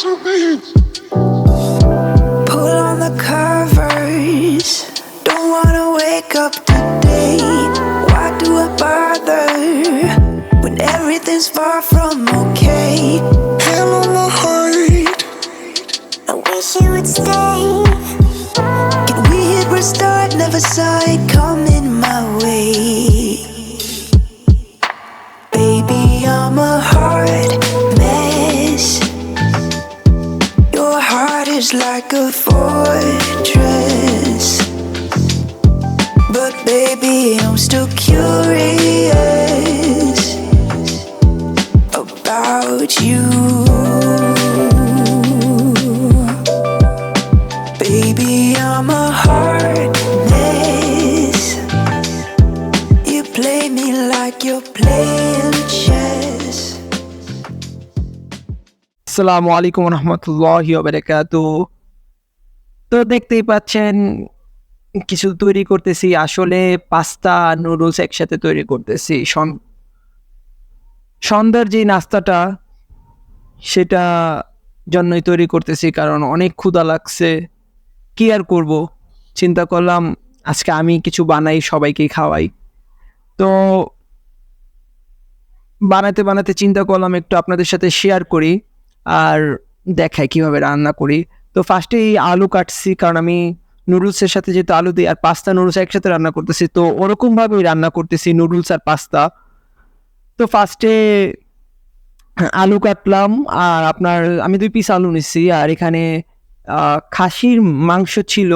so big. Pull on the covers. Don't wanna wake up today. Why do I bother when everything's far from okay? Hand on my heart. I wish you would stay. Can we hit restart? Never saw it coming my way. Like a fortress. But baby, I'm still curious about you. আসসালামু আলাইকুম রহমতুল্লাহ বারাকাত তো দেখতেই পাচ্ছেন, কিছু তৈরি করতেছি। আসলে pasta noodles একসাথে তৈরি করতেছি। সন- সন্ধ্যার যে নাস্তাটা, সেটা জন্যই তৈরি করতেছি কারণ অনেক ক্ষুধা লাগছে। কি আর করব? চিন্তা করলাম, আজকে আমি কিছু বানাই, সবাইকে খাওয়াই। তো বানাতে বানাতে চিন্তা করলাম, একটু আপনাদের সাথে শেয়ার করি। আর দেখাই কীভাবে রান্না করি। তো ফার্স্টে এই আলু কাটছি, কারণ আমি নুডলসের সাথে যেহেতু আলু দিই আর পাস্তা, নুডলস একসাথে রান্না করতেছি, তো ওরকমভাবেই রান্না করতেছি নুডলস আর পাস্তা। তো ফার্স্টে আলু কাটলাম আর আপনার আমি দুই পিস আলু নিচ্ছি আর এখানে খাসির মাংস ছিল।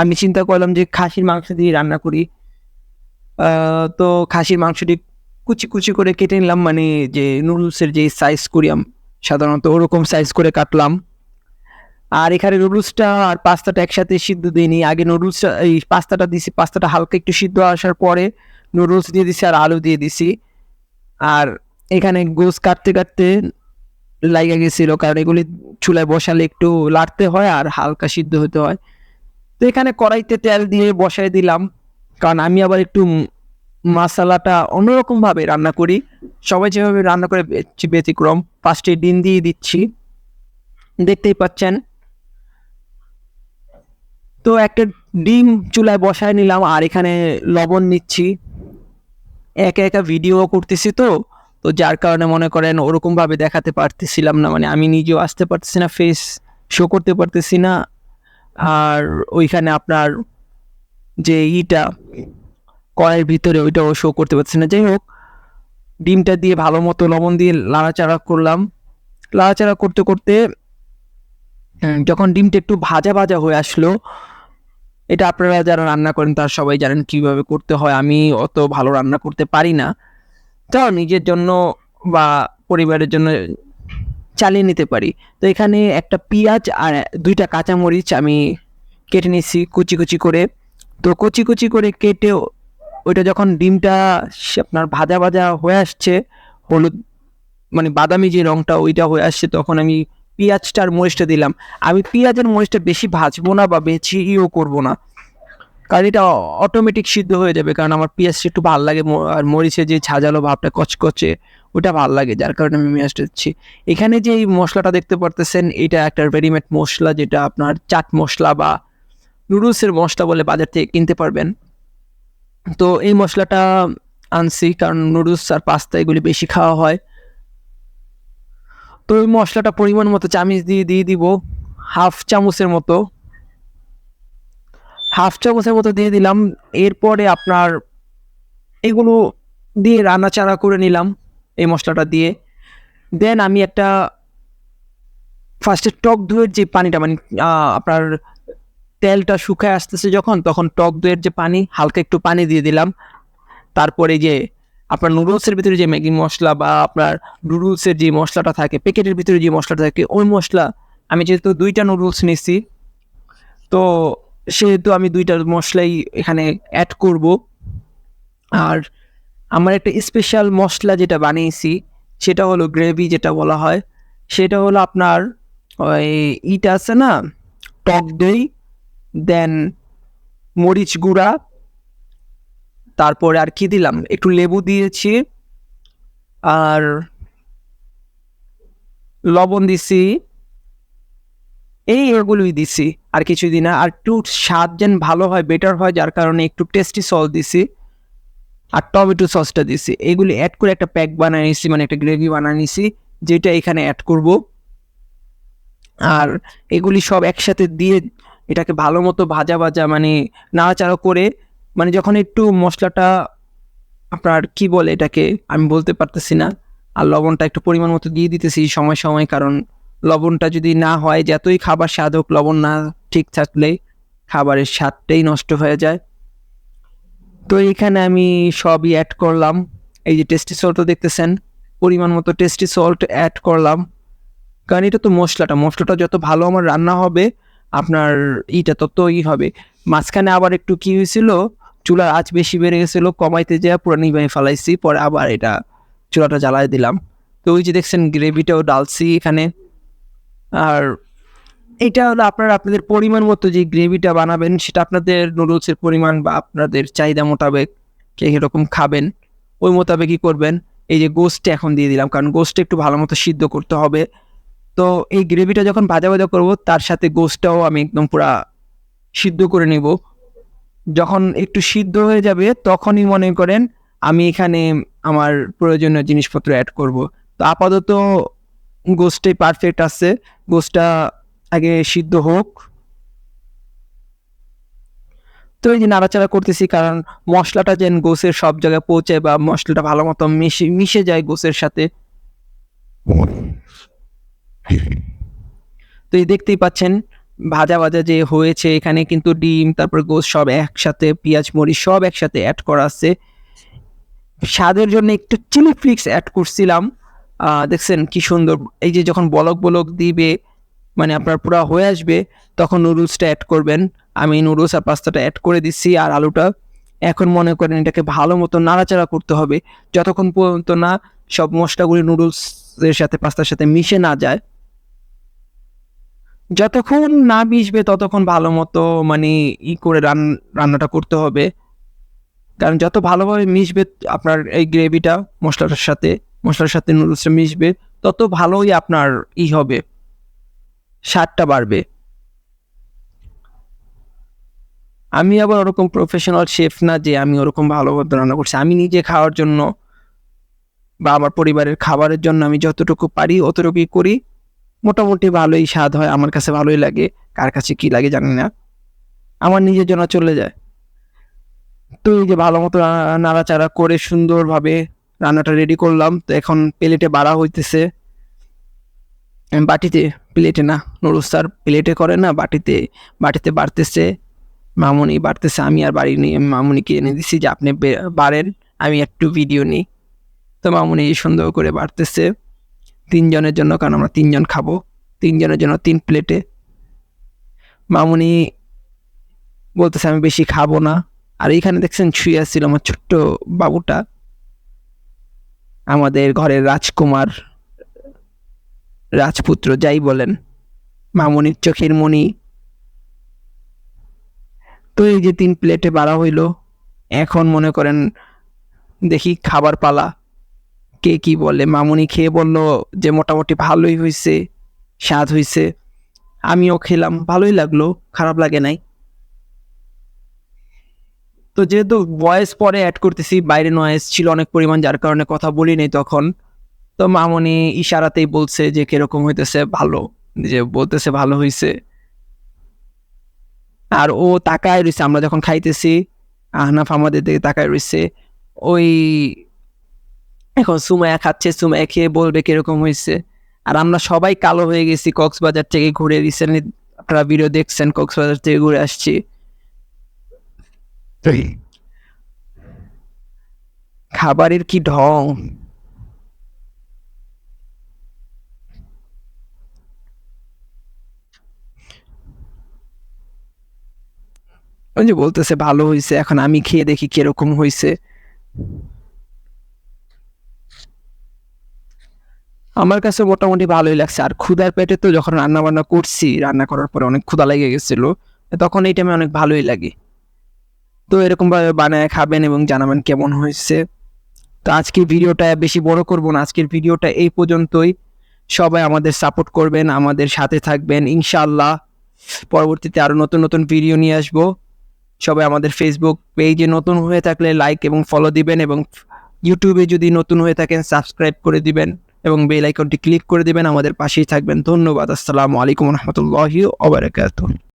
আমি চিন্তা করলাম যে খাসির মাংস দিয়ে রান্না করি। তো খাসির মাংসটি কুচি কুচি করে কেটে নিলাম মানে যে নুডলসের যে সাইজ করি সাধারণত ওরকম সাইজ করে কাটলাম। আর এখানে নুডলসটা আর পাস্তাটা একসাথে সিদ্ধ দিইনি আগে নুডলসটা এই পাস্তাটা দিছি, পাস্তাটা হালকা একটু সিদ্ধ আসার পরে নুডলস দিয়ে দিছি আর আলু দিয়ে দিছি। আর এখানে গোস কাটতে কাটতে লাগা গেছিল, কারণ এগুলি চুলায় বসালে একটু লাড়তে হয় আর হালকা সিদ্ধ হতে হয়। তো এখানে কড়াইতে তেল দিয়ে বসাই দিলাম, কারণ আমি আবার একটু মশালাটা অন্যরকম ভাবে রান্না করি। সবাই যেভাবে রান্না করে ব্যতিক্রম। ফার্স্টে ডিম দিয়ে দিচ্ছি। দেখতেই পাচ্ছেন। তো একটা ডিম চুলায় বসায় নিলাম আর এখানে লবণ নিচ্ছি। একা একা ভিডিও করতেছি তো। তো যার কারণে মনে করেন ওরকম ভাবে দেখাতে পারতেছিলাম না। মানে আমি নিজেও আসতে পারতেছি না ফেস শো করতে পারতেছি না। আর ওইখানে আপনার যে ইটা কড়াইয়ের ভিতরে ওইটাও শো করতে পারছি না। যাই হোক, ডিমটা দিয়ে ভালো মতো লবণ দিয়ে লাড়াচাড়া করলাম। লাড়াচাড়া করতে করতে যখন ডিমটা একটু ভাজা ভাজা হয়ে আসলো, এটা আপনারা যারা রান্না করেন, তারা সবাই জানেন কীভাবে করতে হয়। আমি অত ভালো রান্না করতে পারি না। তাও নিজের জন্য বা পরিবারের জন্য চালিয়ে নিতে পারি। তো এখানে একটা পেঁয়াজ আর দুইটা কাঁচামরিচ আমি কেটে নিচ্ছি কুচি কুচি করে। তো কুচি কুচি করে কেটে ওইটা যখন ডিমটা আপনার ভাজা ভাজা হয়ে আসছে, হলুদ মানে বাদামি যে রংটা ওইটা হয়ে আসছে, তখন আমি পেঁয়াজটা আর মরিচটা দিলাম। আমি পেঁয়াজের মরিচটা বেশি ভাজবো না বা বেশি ইও করব না। কারণ এটা অটোমেটিক সিদ্ধ হয়ে যাবে, কারণ আমার পেঁয়াজটা একটু ভালো লাগে আর মরিচে যে ঝাঁঝালো ভাবটা, কচকচে, ওটা ভালো লাগে, যার কারণে আমি পেঁয়াজটা দিচ্ছি। এখানে যে এই মশলাটা দেখতে পারতেছেন, এটা একটা রেডিমেড মশলা, যেটা আপনার চাট মশলা বা নুডলসের মশলা বলে বাজার থেকে কিনতে পারবেন। তো এই মশলাটা আনছি, কারণ নুডলস আর পাস্তা এগুলি বেশি খাওয়া হয়। তো ওই মশলাটা পরিমাণ মতো চামিচ দিয়ে দিয়ে দিব, হাফ চামচের মতো। হাফ চামচের মতো দিয়ে দিলাম, এরপরে আপনার এগুলো দিয়ে রান্নাচাড়া করে নিলাম এই মশলাটা দিয়ে। দেন আমি একটা ফার্স্টে টক দইয়ের যে পানিটা মানে আপনার তেলটা শুকায় আসতেছে যখন, তখন টক দইয়ের যে পানি, হালকা একটু পানি দিয়ে দিলাম। তারপরে যে আপনার নুডলসের ভিতরে যে ম্যাগি মশলা বা আপনার নুডলসের যে মশলাটা থাকে, প্যাকেটের ভিতরে যে মশলাটা থাকে, ওই মশলা আমি যেহেতু দুইটা নুডলস নিচ্ছি তো সেহেতু আমি দুইটা মশলাই এখানে অ্যাড করব। আর আমার একটা স্পেশাল মশলা যেটা বানিয়েছি, সেটা হলো গ্রেভি যেটা বলা হয়। সেটা হলো আপনার ওই ইট আছে না, টক দই দেন মরিচ গুঁড়া, তারপরে আর কি দিলাম? একটু লেবু দিয়েছি, আর লবণ দিছি। এই এগুলোই দিছি, আর কিছুই দিই না আর একটু স্বাদ যেন ভালো হয় বেটার হয়, যার কারণে একটু টেস্টি সস দিছি, আর টমেটো সসটা দিছি। এগুলি অ্যাড করে একটা প্যাক বানিয়ে নিছি মানে একটা গ্রেভি বানিয়ে নিছি, যেটা এখানে অ্যাড করব। আর এগুলি সব একসাথে দিয়ে এটাকে ভালো মতো ভাজা ভাজা মানে নাড়াচাড়া করে মানে যখন একটু মশলাটা আপনার কি বলে এটাকে আমি বলতে পারতেছি না, আর লবণটা একটু পরিমাণ মতো দিয়ে দিতেছি সময় সময়, কারণ লবণটা যদি না হয়, যতই খাবার স্বাদ হোক, লবণ না ঠিক থাকলে খাবারের স্বাদটাই নষ্ট হয়ে যায়। তো এখানে আমি সবই অ্যাড করলাম। এই যে টেস্টি সল্টও দেখতেছেন, পরিমাণ মতো টেস্টি সল্ট অ্যাড করলাম। কারণ এটা তো মশলাটা মশলাটা যত ভালো আমার রান্না হবে আপনার ইটা ততই হবে। মাঝখানে আবার একটু কি হয়েছিল, চুলার আঁচ বেশি বেড়ে গেছিল, কমাইতে যা পুরো নিবাই ফেলাইছি, পরে আবার এটা চুলাটা জ্বালাই দিলাম। তো ওই যে দেখছেন, গ্রেভিটাও ডালছি এখানে। আর এটা হলো আপনারা, আপনাদের পরিমাণ মতো যে গ্রেভিটা বানাবেন, সেটা আপনাদের নুডলসের পরিমাণ বা আপনাদের চাহিদা মোতাবেক কে কীরকম খাবেন, ওই মোতাবেকই করবেন। এই যে গোস্টটা এখন দিয়ে দিলাম, কারণ গোস্টটা একটু ভালো মতো সিদ্ধ করতে হবে। তো এই গ্রেভিটা যখন ভাজা ভাজা করব, তার সাথে গোস্টটাও আমি একদম পুরা সিদ্ধ করে নিব। যখন একটু সিদ্ধ হয়ে যাবে, তখনই মনে করেন আমি এখানে আমার প্রয়োজনীয় জিনিসপত্র অ্যাড করব। তো আপাতত গোস্টে পারফেক্ট আছে। গোস্টটা আগে সিদ্ধ হোক। তো এই যে নাড়াচাড়া করতেছি, কারণ মশলাটা যেন গোসের সব জায়গায় পৌঁছে বা মশলাটা ভালো মতো মিশে মিশে যায় গোসের সাথে তো এই দেখতেই পাচ্ছেন, ভাজা ভাজা যে হয়েছে এখানে কিন্তু ডিম, তারপর গোস সব একসাথে, পেঁয়াজ, মরিচ সব একসাথে অ্যাড করা আছে। স্বাদের জন্য একটু চিলি ফ্লিক্স অ্যাড করছিলাম। দেখছেন কি সুন্দর, এই যে যখন বলক বলক দিবে মানে আপনার পুরো হয়ে আসবে, তখন নুডলসটা অ্যাড করবেন। আমি নুডলস আর পাস্তাটা অ্যাড করে দিচ্ছি আর আলুটা। এখন মনে করেন এটাকে ভালো মতো নাড়াচাড়া করতে হবে। যতক্ষণ পর্যন্ত না সব মশলাগুলি নুডলসের সাথে, পাস্তার সাথে মিশে না যায় যতক্ষণ না মিশবে ততক্ষণ ভালো মতো মানে ই করে রান, রান্নাটা করতে হবে। কারণ যত ভালোভাবে মিশবে আপনার এই গ্রেভিটা, মশলাটার সাথে, মশলার সাথে নুডলসটা মিশবে, তত ভালোই আপনার ই হবে, স্বাদটা বাড়বে। আমি আবার ওরকম প্রফেশনাল শেফ না যে আমি ওরকম ভালোভাবে রান্না করছি। আমি নিজে খাওয়ার জন্য বা আমার পরিবারের খাবারের জন্য আমি যতটুকু পারি, অতটুকুই করি। মোটামুটি ভালোই স্বাদ হয়, আমার কাছে ভালোই লাগে। কার কাছে কি লাগে জানি না। আমার নিজের জন্য চলে যায়। তো এই যে ভালো মতো নাড়াচাড়া করে সুন্দরভাবে রান্নাটা রেডি করলাম। তো এখন প্লেটে বাড়া হইতেছে। বাটিতে প্লেটে না, নুডলস আর প্লেটে করে না, বাটিতে বাটিতে বাড়তেছে। মামুনি বাড়তেছে, আমি আর বাড়ি নিয়ে মামুনিকে এনে দিছি যে আপনি বাড়েন, আমি একটু ভিডিও নিই। তো মামুনি সুন্দর করে বাড়তেছে। তিনজনের জন্য, কারণ আমরা তিনজন খাব। তিনজনের জন্য তিন প্লেটে। মামুনি বলতেছে, আমি বেশি খাব না। আর এইখানে দেখছেন শুয়ে আসছিল আমার ছোট্ট বাবুটা, আমাদের ঘরের রাজকুমার, রাজপুত্র, যাই বলেন, মামুনির চোখের মণি। তো এই যে তিন প্লেটে বাড়া হইল, এখন মনে করেন দেখি খাবার পালা। কে কি বলে? মামুনি খেয়ে বলল যে মোটামুটি ভালোই হয়েছে স্বাদ হয়েছে আমিও খেলাম, ভালোই লাগল, খারাপ লাগে নাই। তো যেহেতু ভয়েস পরে অ্যাড করতেছি, বাইরে নয়েস ছিল অনেক পরিমাণ, যার কারণে কথা বলি নাই তখন। তো মামনি ইশারাতেই বলছে যে কীরকম হইতেছে, ভালো। যে বলতেছে ভালো হইছে। আর ও তাকায় রইছে, আমরা যখন খাইতেছি, আহনাফ আমাদের দিকে তাকায় রইছে। ওই এখন সুমায়া খাচ্ছে সুমায়া খেয়ে বলবে কীরকম হয়েছে আর আমরা সবাই কালো হয়ে গেছি কক্সবাজার থেকে ঘুরে রিসেন্টলি আপনারা ভিডিও দেখছেন কক্সবাজার থেকে ঘুরে আসছি। খাবারের কি ঢং? ওই যে বলতেছে ভালো হয়েছে এখন আমি খেয়ে দেখি কীরকম হয়েছে আমার কাছে মোটামুটি ভালোই লাগছে। আর ক্ষুদার পেটে তো যখন রান্না বান্না করছি, রান্না করার পরে অনেক ক্ষুদা লেগে গেছিল, তখন এই টাইমে অনেক ভালোই লাগে। তো এরকমভাবে বানায় খাবেন এবং জানাবেন কেমন হয়েছে। তো আজকের ভিডিওটা বেশি বড় করব না। আজকের ভিডিওটা এই পর্যন্তই। সবাই আমাদের সাপোর্ট করবেন, আমাদের সাথে থাকবেন ইনশাল্লাহ পরবর্তীতে আরও নতুন নতুন ভিডিও নিয়ে আসব। সবাই আমাদের ফেসবুক পেজে নতুন হয়ে থাকলে লাইক এবং ফলো দিবেন এবং ইউটিউবে যদি নতুন হয়ে থাকেন সাবস্ক্রাইব করে দিবেন। এবং বেল আইকনটি ক্লিক করে দিবেন। আমাদের পাশেই থাকবেন। ধন্যবাদ। আসসালামু আলাইকুম রহমতুল্লাহ ওবরাকাতুহ